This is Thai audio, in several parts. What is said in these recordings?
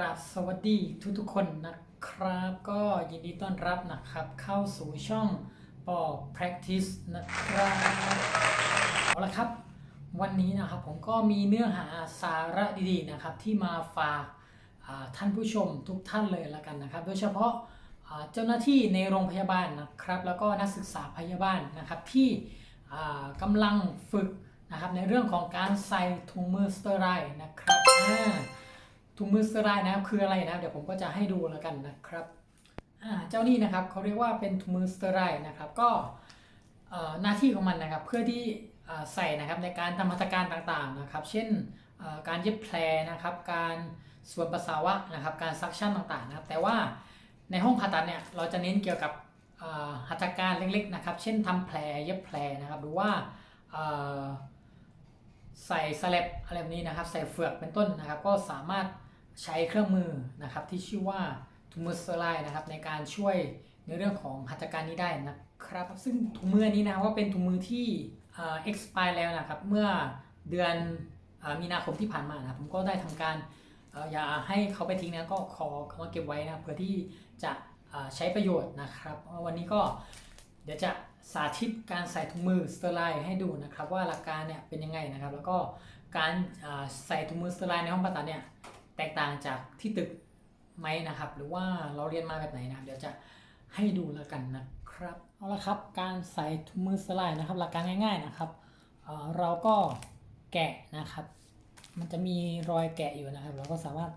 ราบสวัสดีทุกๆคนนะครับ ก็ยินดีต้อนรับนะครับ เข้าสู่ช่องปอ practice นะครับเอาละครับ วันนี้นะครับผมก็มีเนื้อหาสาระดีๆนะครับ ที่มาฝากท่านผู้ชมทุกท่านเลยละกันนะครับ โดยเฉพาะเจ้าหน้าที่ในโรงพยาบาลนะครับ แล้วก็นักศึกษาพยาบาลนะครับที่กำลังฝึกนะครับในเรื่องของการใส่ถุงมือสเตอร์ไรนะครับอ่า ถุงมือสเตอไรด์นะครับคืออะไรนะครับ เดี๋ยวผมก็จะให้ดูแล้วกันนะครับเจ้านี่นะครับเขาเรียกว่าเป็นถุงมือสเตอไรด์นะครับ ก็หน้าที่ของมันนะครับ เพื่อที่ใส่นะครับในการทำมาตรการต่างๆนะครับ เช่นการเย็บแผลนะครับ การส่วนปัสสาวะนะครับ การซักชั่นต่างๆนะครับ แต่ว่าในห้องผ่าตัดเนี่ยเราจะเน้นเกี่ยวกับหัตถการเล็กๆนะครับ เช่นทำแผลเย็บแผลนะครับหรือว่าใส่สแลบอะไรแบบนี้นะครับ ใส่เฟือกเป็นต้นนะครับ ก็สามารถ ใช้เครื่องมือนะครับที่ชื่อว่าถุงมือสเตอร์ไลน์นะครับในการช่วยในเรื่องของหัตถการนี้ได้นะครับ ซึ่งถุงมือนี้นะครับก็เป็นถุงมือที่เอ่อ expire แล้วนะครับเมื่อเดือนอมีนาคมที่ผ่านมานะผมก็ได้ทำการออย่าให้เขาไปทิ้งนะก็ขอเอามาเก็บไว้นะเพื่อที่จะใช้ประโยชน์นะครับ วันนี้ก็เดี๋ยวจะสาธิตการใส่ถุงมือสเตอร์ไลน์ให้ดูนะครับ ว่าหลักการเนี่ยเป็นยังไงนะครับ แล้วก็การใส่ถุงมือสเตอร์ไลน์ในห้องผ่าตัดเนี่ย แตกต่างจากที่ตึกไหมนะครับ หรือว่าเราเรียนมาแบบไหนนะครับ เดี๋ยวจะให้ดูแล้วกันนะครับเอาละครับ การใส่ถุงมือสไลน์นะครับ หลักการง่าย ๆนะครับเเราก็แกะนะครับ มันจะมีรอยแกะอยู่นะครับ เราก็สามารถ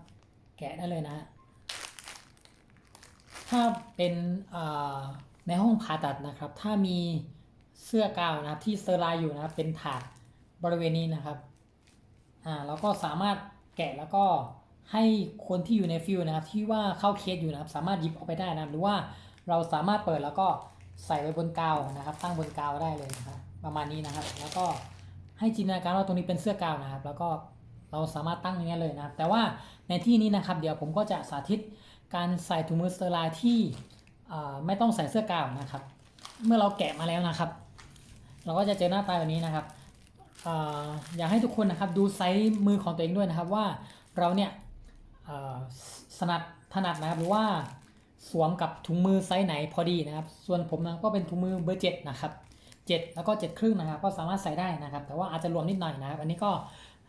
แกะได้เลยนะถ้าเป็นในห้องผ่าตัดนะครับ ถ้ามีเสื้อกาวนะครับที่สเตอร์ไลน์อยู่นะครับเป็นถาดบริเวณนี้นะครับอ่าเราก็สามารถแกะแล้วก็ ให้คนที่อยู่ในฟิลนะครับที่ว่าเข้าเคสอยู่นะครับ สามารถหยิบออกไปได้นะครับ หรือว่าเราสามารถเปิดแล้วก็ใส่ไว้บนกาวนะครับ ตั้งบนกาวได้เลยนะครับประมาณนี้นะครับ แล้วก็ให้จินตนาการว่าตรงนี้เป็นเสื้อกาวนะครับ แล้วก็เราสามารถตั้งอย่างนี้เลยนะครับ แต่ว่าในที่นี้นะครับ เดี๋ยวผมก็จะสาธิตการใส่ถุงมือสเตอร์ไลน์ที่ไม่ต้องใส่เสื้อกาวนะครับ เมื่อเราแกะมาแล้วนะครับ เราก็จะเจอหน้าตาแบบนี้นะครับออยากให้ทุกคนนะครับดูไซส์มือของตัวเองด้วยนะครับว่าเราเนี่ย สนัดถนัดนะครับหรือว่าสวมกับถุงมือไซส์ไหนพอดีนะครับ ส่วนผมนะก็เป็นถุงมือเบอร์เจ็ดนะครับเจ็ดแล้วก็เจ็ดครึ่งนะครับ ก็สามารถใส่ได้นะครับ แต่ว่าอาจจะรวมนิดหน่อยนะครับ อันนี้ก็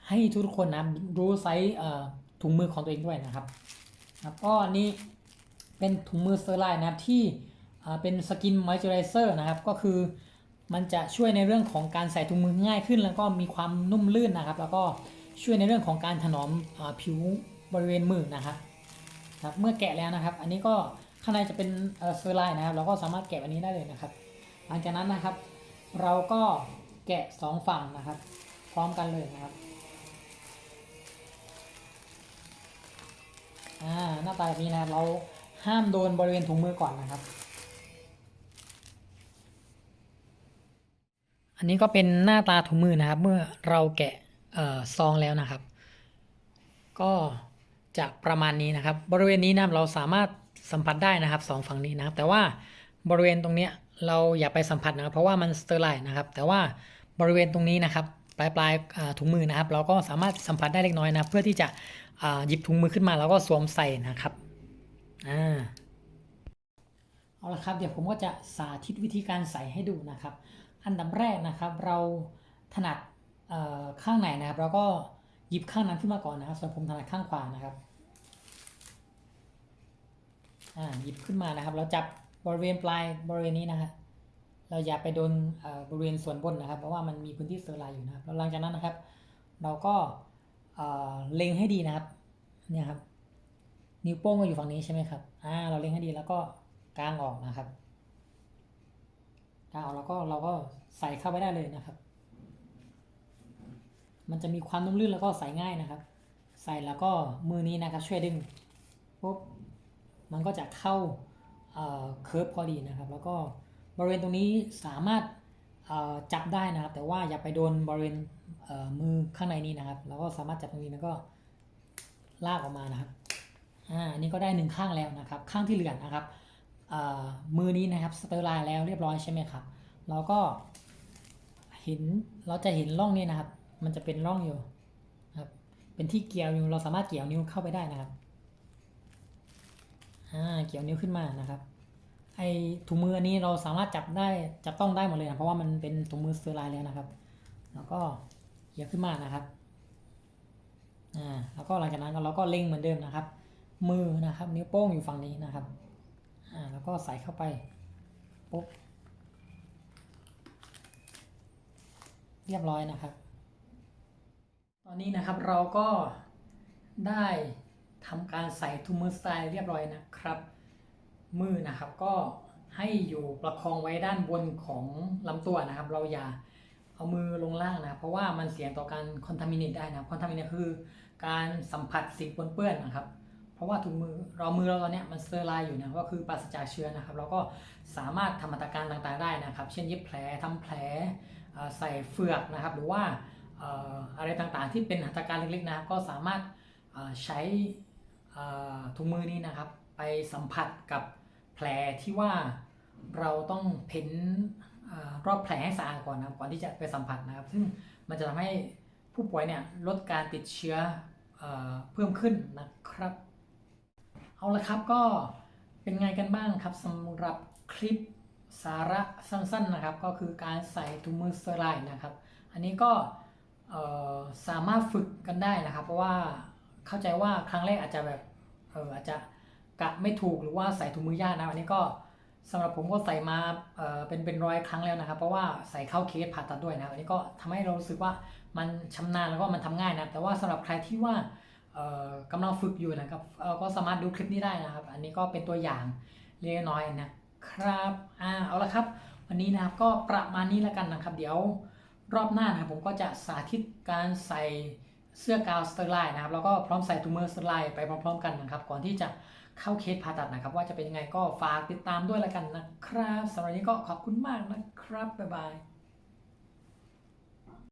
ให้ทุกคนนะรู้ไซส์ถุงมือของตัวเองด้วยนะครับครับก็อันนี้เป็นถุงมือเตอร์ไลน์นะครับที่เป็นสกินมอยเจอไรเซอร์นะครับ ก็คือมันจะช่วยในเรื่องของการใส่ถุงมือง่ายขึ้น แล้วก็มีความนุ่มลื่นนะครับ แล้วก็ช่วยในเรื่องของการถนอมอผิว บริเวณมือนะครับครับเมื่อแกะแล้วนะครับ อันนี้ก็ข้างในจะเป็นเอ่อร์ไลน์นะครับ เราก็สามารถแกะอันนี้ได้เลยนะครับ หลังจากนั้นนะครับ เราก็แกะสองฝั่งนะครับ พร้อมกันเลยนะครับอ่าหน้าตาแบบนี้นะรเราห้ามโดนบริเวณถุงมือก่อนนะครับ อันนี้ก็เป็นหน้าตาถุงมือนะครับ เมื่อเราแกะเอ่อซองแล้วนะครับ ก็ จะประมาณนี้นะครับ บริเวณนี้นะครับเราสามารถสัมผัสได้นะครับสองฝั่งนี้นะครับ แต่ว่าบริเวณตรงเนี้ยเราอย่าไปสัมผัสนะครับเพราะว่ามันสเตอร์ไลน์นะครับ แต่ว่าบริเวณตรงนี้นะครับปลายปลายถุงมือนะครับ เราก็สามารถสัมผัสได้เล็กน้อยนะเพื่อที่จะหยิบถุงมือขึ้นมาแล้วก็สวมใส่นะครับอ่าเอาละครับเดี๋ยวผมก็จะสาธิตวิธีการใส่ให้ดูนะครับ อันดับแรกนะครับเราถนัดข้างไหนนะครับเราก็ หยิบข้างนั้นขึ้นมาก่อนนะครับ ส่วนผมถนัดข้างขวานะครับอ่าหยิบขึ้นมานะครับ เราจับบริเวณปลายบริเวณนี้นะครับเราอย่าไปโดนบริเวณส่วนบนนะครับ เพราะว่ามันมีพื้นที่เตอร์ไลน์อยู่นะครับแล้วหลังจากนั้นนะครับ เราก็เอ่อเล็งให้ดีนะครับเนี่ยครับ นิ้วโป้งก็อยู่ฝั่งนี้ใช่ไหมครับอ่าเราเล็งให้ดีแล้วก็กางออกนะครับกางออกแล้วก็เราก็ใส่เข้าไปได้เลยนะครับ มันจะมีความนุ่มลื่นแล้วก็ใส่ง่ายนะครับ ใส่แล้วก็มือนี้นะครับช่วยดึงปุ๊บมันก็จะเข้าเอ่อเคิร์ฟพอดีนะครับ แล้วก็บริเวณตรงนี้สามารถเอ่อจับได้นะครับ แต่ว่าอย่าไปโดนบริเวณเอ่อมือข้างในนี้นะครับ แล้วก็สามารถจับตรงนี้แล้วก็ลากออกมานะครับอ่าอันนี้ก็ได้หนึ่งข้างแล้วนะครับ ข้างที่เหลือนะครับเอ่อมือนี้นะครับสเตอร์ไลน์แล้วเรียบร้อยใช่ไหมครับ เราก็เห็นเราจะเห็นร่องนี้นะครับ มันจะเป็นร่องอยู่ครับ เป็นที่เกี่ยวอยู่เราสามารถเกี่ยวนิ้วเข้าไปได้นะครับอ่าเกี่ยวนิ้วขึ้นมานะครับ ไอถุงมืออันนี้เราสามารถจับได้จับต้องได้หมดเลยนะเพราะว่ามันเป็นถุงมือสเตอร์ไลน์แล้วนะครับ แล้วก็เกี่ยวขึ้นมานะครับอ่าแล้วก็หลังจากนั้นเราก็เล็งเหมือนเดิมนะครับ มือนะครับ นิ้วโป้งอยู่ฝั่งนี้นะครับอ่าแล้วก็ใส่เข้าไปปุ๊บเรียบร้อยนะครับ ตอนนี้นะครับเราก็ได้ทำการใส่ถุงมือสไตล์เรียบร้อยนะครับ มือนะครับก็ให้อยู่ประคองไว้ด้านบนของลำตัวนะครับ เราอย่าเอามือลงล่างนะเพราะว่ามันเสี่ยงต่อการคอนทามิเนตได้นะคอนทามิเนตคือการสัมผัสสิ่งปนเปื้อนนะครับ เพราะว่าถุงมือเรามือเราตอนนี้มันเตอร์ไลอยู่นะก็คือปราศจากเชื้อนะครับ เราก็สามารถทำมาตรการต่างๆได้นะครับ เช่นเย็บแผลทำแผลใส่เฟือกนะครับ หรือว่า อะไรต่างๆ ที่เป็นหัตถการเล็กๆนะครับก็สามารถใช้ถุงมือนี้นะครับ ไปสัมผัสกับแผลที่ว่าเราต้องเพ้นรอบแผลให้สะอาดก่อนนะครับก่อนที่จะไปสัมผัสนะครับ ซึ่งมันจะทำให้ผู้ป่วยเนี่ยลดการติดเชื้อเอเพิ่มขึ้นนะครับ เอาละครับก็เป็นไงกันบ้างครับสำหรับคลิปสาระสั้นๆนะครับ ก็คือการใส่ถุงมือสไลน์นะครับ อันนี้ก็ สามารถฝึกกันได้นะครับ เพราะว่าเข้าใจว่าครั้งแรกอาจจะแบบเอออาจจะกะไม่ถูกหรือว่าใส่ถุงมือยากนะอันนี้ก็สำหรับผมก็ใส่มาเออเป็นเป็นร้อยครั้งแล้วนะครับ เพราะว่าใส่เข้าเคสผ่าตัดด้วยนะอันนี้ก็ทำให้เรารู้สึกว่ามันชำนาญแล้วก็มันทำง่ายนะแต่ว่าสำหรับใครที่ว่าเออกำลังฝึกอยู่นะครับเออก็สามารถดูคลิปนี้ได้นะครับ อันนี้ก็เป็นตัวอย่างเล็กน้อยนะครับอ่าเอาละครับ วันนี้นะครับก็ประมาณนี้แล้วกันนะครับ เดี๋ยว รอบหน้านะครับผมก็จะสาธิตการใส่เสื้อกาวสเตอร์ไลน์นะครับแล้วก็พร้อมใส่ถุงมือสเตอร์ไลน์ไปพร้อม ๆ กันนะครับ ก่อนที่จะเข้าเคสผ่าตัดนะครับ ว่าจะเป็นยังไงก็ฝากติดตามด้วยแล้วกันนะครับสำหรับนี้ก็ขอบคุณมากนะครับบ๊ายบาย